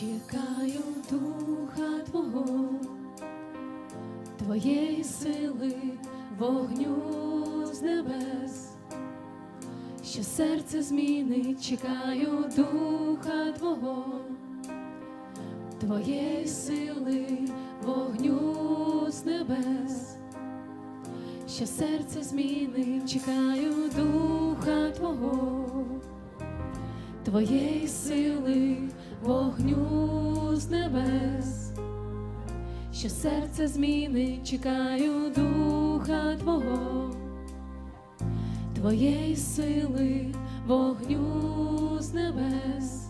Чекаю духа Твого, Твоєї сили, вогню з небес, що серце змінить, чекаю духа Твого, Твоєї сили, вогню з небес, що серце змінить, чекаю духа Твого. Твоєї сили, вогню з небес, що серце змінить, чекаю духа Твого, Твоєї сили, вогню з небес,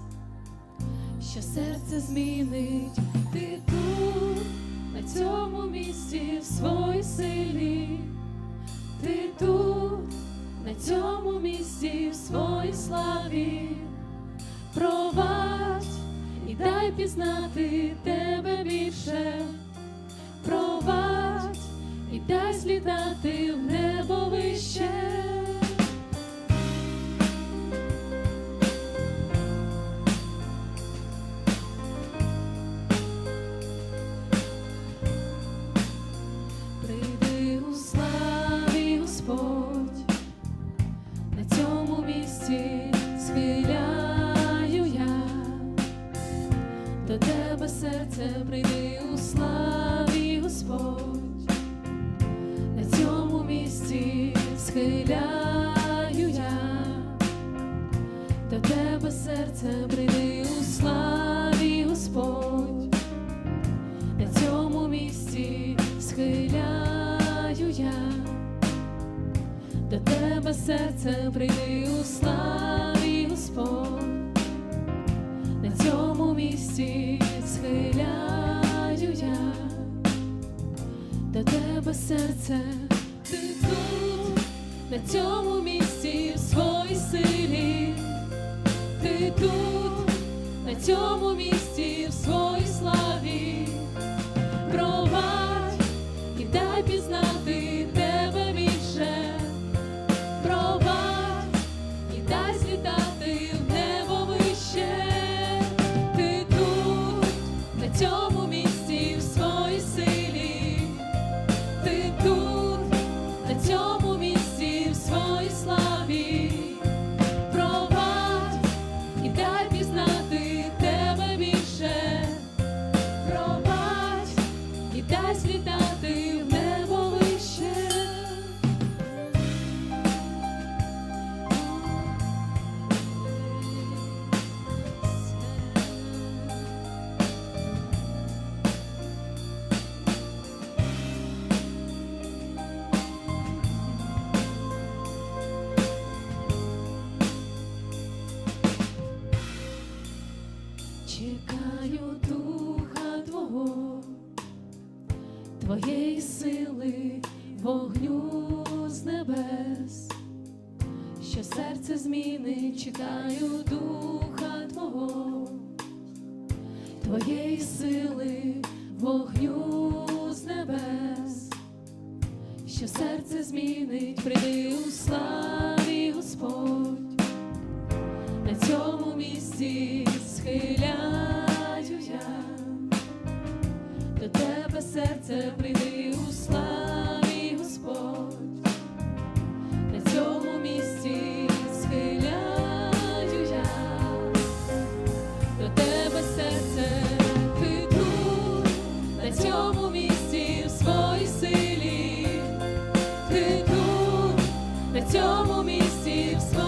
що серце змінить, ти тут, на цьому місці в своїй силі, ти тут, на цьому місці в своїй славі. Провадь і дай пізнати тебе більше, провадь і дай злітати в небо вище. До тебе серце прийди у славі, Господь, на цьому місці схиляю я. До тебе серце прийди у славі, Господь, на цьому місці схиляю я. До тебе серце прийди серце, ти тут, на цьому місці в своїй силі, ти тут, на цьому місці в своїй дай Твоєї сили, вогню з небес, що серце змінить, чекаю духа Твого, Твоєї сили, вогню з небес, що серце змінить, прийди у славі, Господь. На цьому місці схиляю я до тебе серце прийди у Господь, на цьому місці схиляю я. Тебе серце, ти на цьому місці в своїй силі, ти на цьому місці в своїй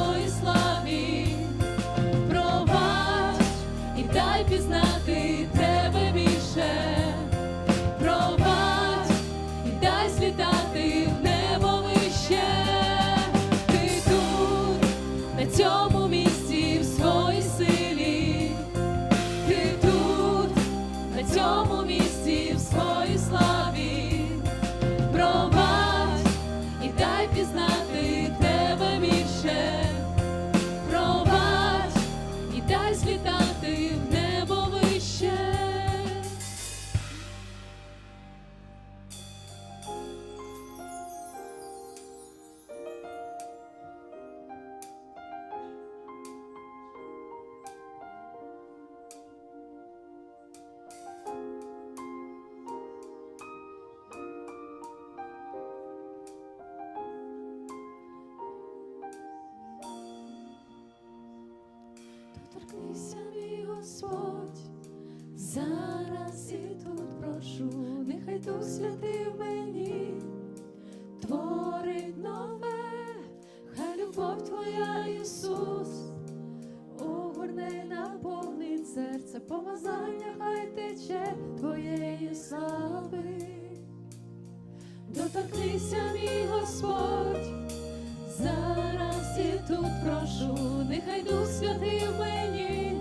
Доторкнися, мій Господь, зараз і тут прошу, нехай Дух Святий в мені творить нове, хай любов Твоя, Ісус, огорне наповнить серце, помазання, хай тече Твоєї слави. Доторкнися, мій Господь, зараз і тут прошу, нехай Дух Святий в мені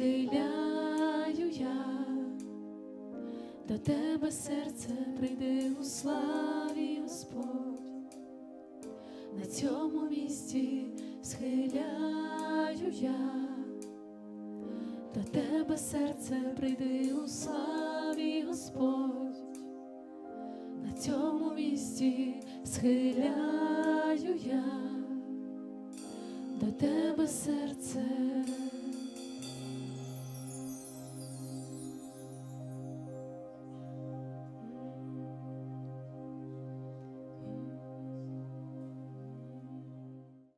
схиляю я. До тебе серце прийди у славі, Господь, на цьому місці схиляю я. До тебе серце прийди у славі, Господь, на цьому місці схиляю я, до тебе серце